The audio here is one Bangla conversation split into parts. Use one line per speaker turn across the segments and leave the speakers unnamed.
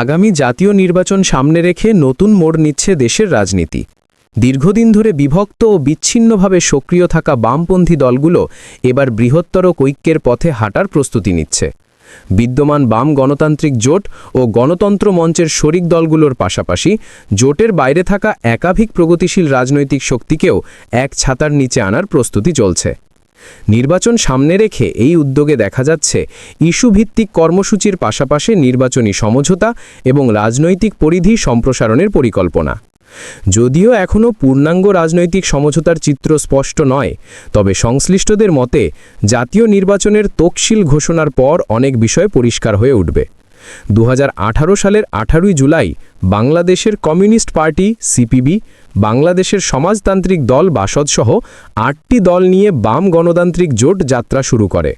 আগামী জাতীয় নির্বাচন সামনে রেখে নতুন মোড় নিচ্ছে দেশের রাজনীতি। দীর্ঘদিন ধরে বিভক্ত ও বিচ্ছিন্নভাবে সক্রিয় থাকা বামপন্থী দলগুলো এবার বৃহত্তর ঐক্যের পথে হাঁটার প্রস্তুতি নিচ্ছে। বিদ্যমান বাম গণতান্ত্রিক জোট ও গণতন্ত্র মঞ্চের শরিক দলগুলোর পাশাপাশি জোটের বাইরে থাকা একাধিক প্রগতিশীল রাজনৈতিক শক্তিকেও এক ছাতার নিচে আনার প্রস্তুতি চলছে। নির্বাচন সামনে রেখে এই উদ্যোগে দেখা যাচ্ছে ইস্যুভিত্তিক কর্মসূচির পাশাপাশি নির্বাচনী সমঝোতা এবং রাজনৈতিক পরিধি সম্প্রসারণের পরিকল্পনা। যদিও এখনও পূর্ণাঙ্গ রাজনৈতিক সমঝোতার চিত্র স্পষ্ট নয়, তবে সংশ্লিষ্টদের মতে জাতীয় নির্বাচনের তকশিল ঘোষণার পর অনেক বিষয় পরিষ্কার হয়ে উঠবে। দু হাজার আঠারো সালের আঠারোই জুলাই বাংলাদেশের কমিউনিস্ট পার্টি, সিপিবি, বাংলাদেশের সমাজতান্ত্রিক দল বাসদসহ আটটি দল নিয়ে বাম গণতান্ত্রিক জোট যাত্রা শুরু করে।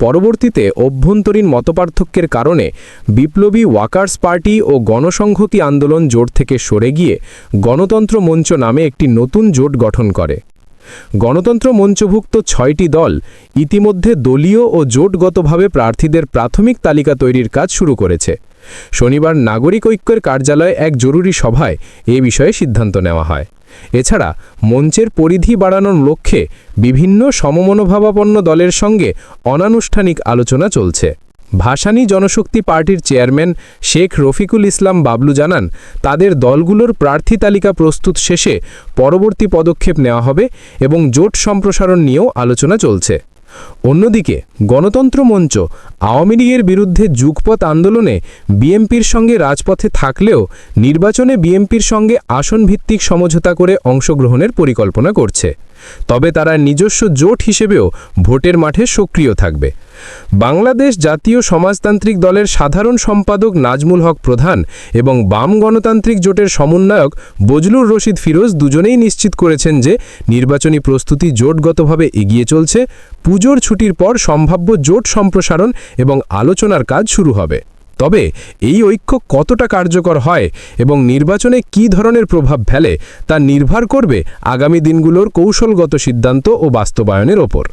পরবর্তীতে অভ্যন্তরীণ মতপার্থক্যের কারণে বিপ্লবী ওয়াকার্স পার্টি ও গণসংহতি আন্দোলন জোট থেকে সরে গিয়ে গণতন্ত্র মঞ্চ নামে একটি নতুন জোট গঠন করে। গণতন্ত্র মঞ্চভুক্ত ছয়টি দল ইতিমধ্যে দলীয় ও জোটগতভাবে প্রার্থীদের প্রাথমিক তালিকা তৈরির কাজ শুরু করেছে। শনিবার নাগরিক ঐক্যের কার্যালয়ে এক জরুরি সভায় এ বিষয়ে সিদ্ধান্ত নেওয়া হয়। এছাড়া মঞ্চের পরিধি বাড়ানোর লক্ষ্যে বিভিন্ন সমমনোভাবাপন্ন দলের সঙ্গে অনানুষ্ঠানিক আলোচনা চলছে। ভাসানী জনশক্তি পার্টির চেয়ারম্যান শেখ রফিকুল ইসলাম বাবলু জানান, তাদের দলগুলোর প্রার্থী তালিকা প্রস্তুত শেষে পরবর্তী পদক্ষেপ নেওয়া হবে এবং জোট সম্প্রসারণ নিয়েও আলোচনা চলছে। অন্যদিকে, গণতন্ত্র মঞ্চ আওয়ামী লীগের বিরুদ্ধে যুগপথ আন্দোলনে বিএমপির সঙ্গে রাজপথে থাকলেও নির্বাচনে বিএমপির সঙ্গে আসনভিত্তিক সমঝোতা করে অংশগ্রহণের পরিকল্পনা করছে। তবে তারা নিজস্ব জোট হিসেবেও ভোটের মাঠে সক্রিয় থাকবে। বাংলাদেশ জাতীয় সমাজতান্ত্রিক দলের সাধারণ সম্পাদক নাজমুল হক প্রধান এবং বাম গণতান্ত্রিক জোটের সমন্বয়ক বজলুর রশিদ ফিরোজ দুজনেই নিশ্চিত করেছেন যে নির্বাচনী প্রস্তুতি জোটগতভাবে এগিয়ে চলছে, পুজোর ছুটির পর সম্ভাব্য জোট সম্প্রসারণ এবং আলোচনার কাজ শুরু হবে। তবে এই ঐক্য কতটা কার্যকর হয় এবং নির্বাচনে কী ধরনের প্রভাব ফেলে তা নির্ভর করবে আগামী দিনগুলোর কৌশলগত সিদ্ধান্ত ও বাস্তবায়নের ওপর।